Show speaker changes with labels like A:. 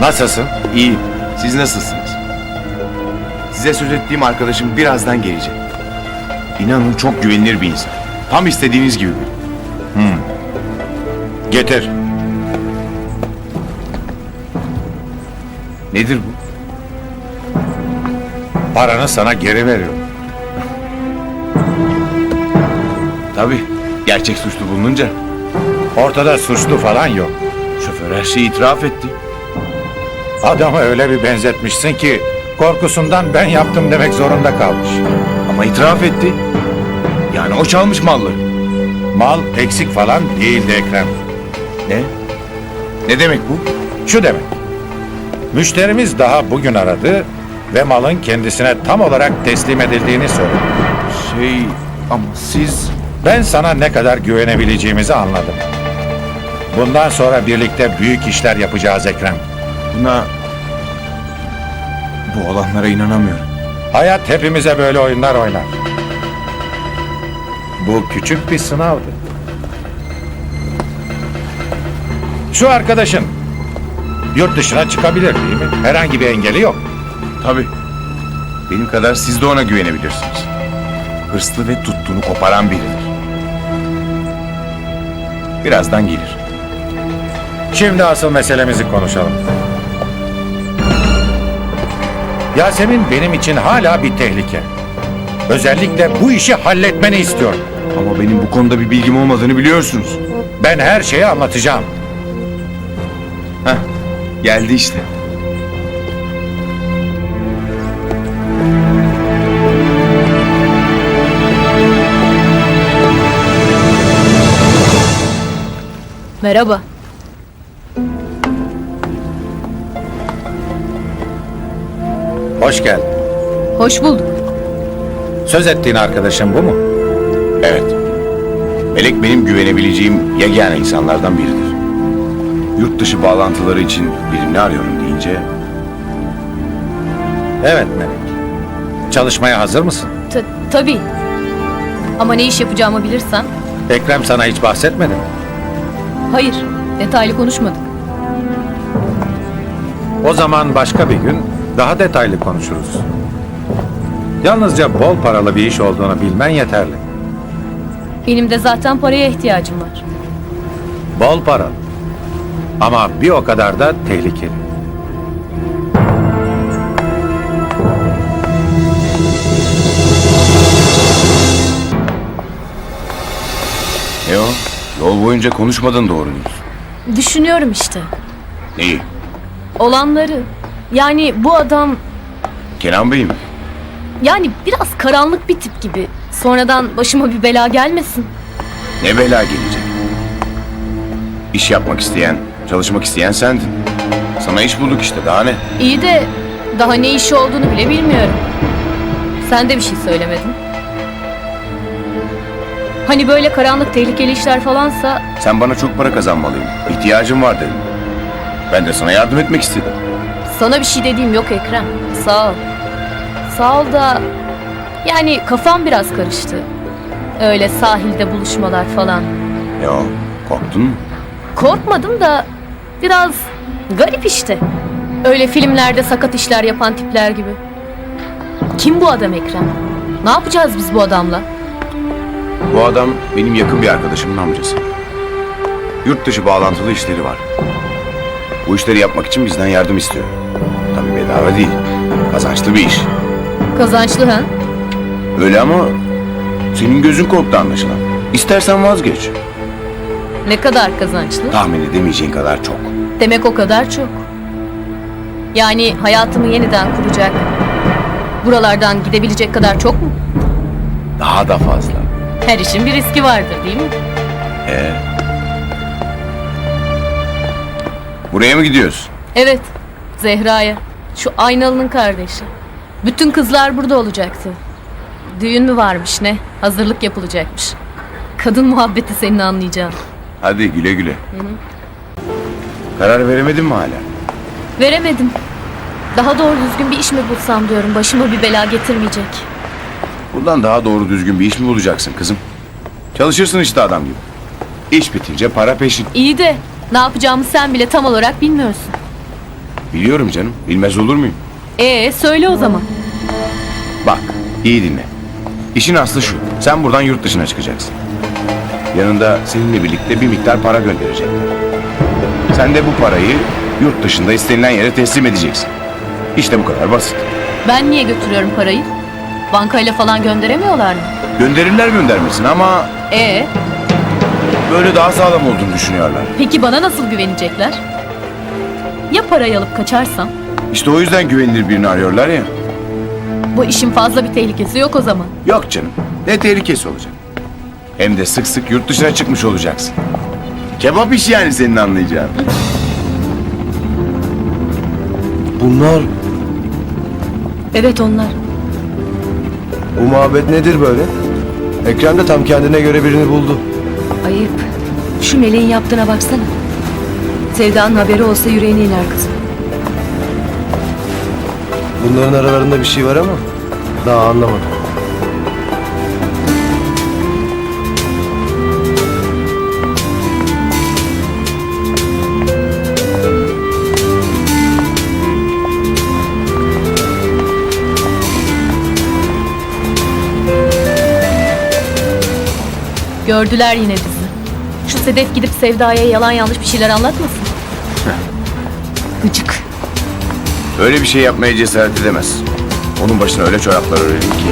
A: Nasılsın?
B: İyi. Siz nasılsınız? Size söz ettiğim arkadaşım birazdan gelecek. İnanın çok güvenilir bir insan. Tam istediğiniz gibi biri.
A: Getir.
B: Nedir bu?
A: Paranı sana geri veriyorum.
B: Tabii. Gerçek suçlu bulununca
A: Ortada suçlu falan yok.
B: şoför her şeyi itiraf etti.
A: Adamı öyle bir benzetmişsin ki korkusundan ben yaptım demek zorunda kalmış.
B: Ama itiraf etti. Yani o çalmış malları.
A: Mal eksik falan değildi Ekrem.
B: Ne? Ne demek bu?
A: Şu demek. Müşterimiz daha bugün aradı ve malın kendisine tam olarak teslim edildiğini söyledi.
B: Şey ama siz...
A: Ben sana ne kadar güvenebileceğimizi anladım. Bundan sonra birlikte büyük işler yapacağız Ekrem.
B: Buna... Bu olanlara inanamıyorum.
A: Hayat hepimize böyle oyunlar oynar. Bu küçük bir sınavdı. Şu arkadaşın yurt dışına çıkabilir değil mi? Herhangi bir engeli yok.
B: Tabii. Benim kadar siz de ona güvenebilirsiniz. Hırslı ve tuttuğunu koparan biridir. Birazdan gelir.
A: Şimdi asıl meselemizi konuşalım. Yasemin benim için hala bir tehlike. Özellikle bu işi halletmeni istiyorum.
B: Ama benim bu konuda bir bilgim olmadığını biliyorsunuz.
A: Ben her şeyi anlatacağım.
B: Heh, geldi işte.
C: Merhaba.
A: Hoş geldin.
C: Hoş bulduk.
A: Söz ettiğin arkadaşın bu mu?
B: Evet. Melek benim güvenebileceğim yegane insanlardan biridir. Yurt dışı bağlantıları için birini arıyorum deyince
A: Evet Melek. Çalışmaya hazır mısın?
C: Ta- tabii. Ama ne iş yapacağımı bilirsem.
A: Ekrem sana hiç bahsetmedi mi?
C: Hayır, detaylı konuşmadık.
A: O zaman başka bir gün daha detaylı konuşuruz. Yalnızca bol paralı bir iş olduğunu bilmen yeterli.
C: Benim de zaten paraya ihtiyacım var.
A: Bol paralı. Ama bir o kadar da tehlikeli.
B: ne o? Yol boyunca konuşmadın doğru düz.
C: Düşünüyorum işte.
B: Neyi?
C: Olanları. Yani bu adam
B: Kenan Bey mi?
C: yani biraz karanlık bir tip gibi. Sonradan başıma bir bela gelmesin.
B: Ne bela gelecek? İş yapmak isteyen, çalışmak isteyen sendin. Sana iş bulduk işte daha ne?
C: İyi de daha ne işi olduğunu bile bilmiyorum. Sen de bir şey söylemedin. Hani böyle karanlık tehlikeli işler falansa
B: Sen bana çok para kazanmalıyım. İhtiyacım var dedim. Ben de sana yardım etmek istedim.
C: Sana bir şey dediğim yok Ekrem. Sağ ol. Sağ ol da yani kafam biraz karıştı. Öyle sahilde buluşmalar falan.
B: Ya korktun mu?
C: Korkmadım da biraz garip işte. Öyle filmlerde sakat işler yapan tipler gibi. Kim bu adam Ekrem? Ne yapacağız biz bu adamla?
B: Bu adam benim yakın bir arkadaşımın amcası. Yurt dışı bağlantılı işleri var. Bu işleri yapmak için bizden yardım istiyor. Tabii bedava değil. Kazançlı bir iş.
C: Kazançlı ha?
B: Öyle ama senin gözün korktu anlaşılan. İstersen vazgeç.
C: Ne kadar kazançlı?
B: Tahmin edemeyeceğin kadar çok.
C: Demek o kadar çok. Yani hayatımı yeniden kuracak. Buralardan gidebilecek kadar çok mu?
B: Daha da fazla.
C: Her işin bir riski vardır değil mi?
B: Ee? Buraya mı gidiyorsun?
C: Evet, Zehra'ya. Şu Aynalı'nın kardeşi. Bütün kızlar burada olacaktı. Düğün mü varmış ne? Hazırlık yapılacakmış. Kadın muhabbeti senin anlayacağın.
B: Hadi güle güle. Karar veremedin mi hala?
C: Veremedim. Daha doğru düzgün bir iş mi bulsam diyorum. Başıma bir bela getirmeyecek.
B: Bundan daha doğru düzgün bir iş mi bulacaksın kızım? Çalışırsın işte adam gibi. İş bitince para peşin.
C: İyi de ne yapacağımı sen bile tam olarak bilmiyorsun.
B: Biliyorum canım. Bilmez olur muyum?
C: Ee söyle o zaman.
B: Bak, iyi dinle. İşin aslı şu. Sen buradan yurt dışına çıkacaksın. Yanında seninle birlikte bir miktar para gönderecekler. Sen de bu parayı yurt dışında istenilen yere teslim edeceksin. İşte bu kadar basit.
C: Ben niye götürüyorum parayı? Bankayla falan gönderemiyorlar mı?
B: Gönderirler göndermesin ama
C: Ee
B: böyle daha sağlam olduğunu düşünüyorlar.
C: peki bana nasıl güvenecekler? Ya parayı alıp kaçarsam?
B: İşte o yüzden güvenilir birini arıyorlar ya.
C: Bu işin fazla bir tehlikesi yok o zaman.
B: Yok canım. Ne tehlikesi olacak? Hem de sık sık yurt dışına çıkmış olacaksın. Kebap işi yani senin anlayacağın.
D: Bunlar,
C: Evet onlar.
D: bu muhabbet nedir böyle? Ekrem de tam kendine göre birini buldu.
E: Ayıp. Şu meleğin yaptığına baksana. Sevda'nın haberi olsa yüreğine iner kızım.
D: Bunların aralarında bir şey var ama daha anlamadım.
C: Gördüler yine bizi. Şu Sedef gidip Sevda'ya yalan yanlış bir şeyler anlatmasın. Gıcık.
B: Öyle bir şey yapmaya cesaret edemez. Onun başına öyle çoraplar örelim ki.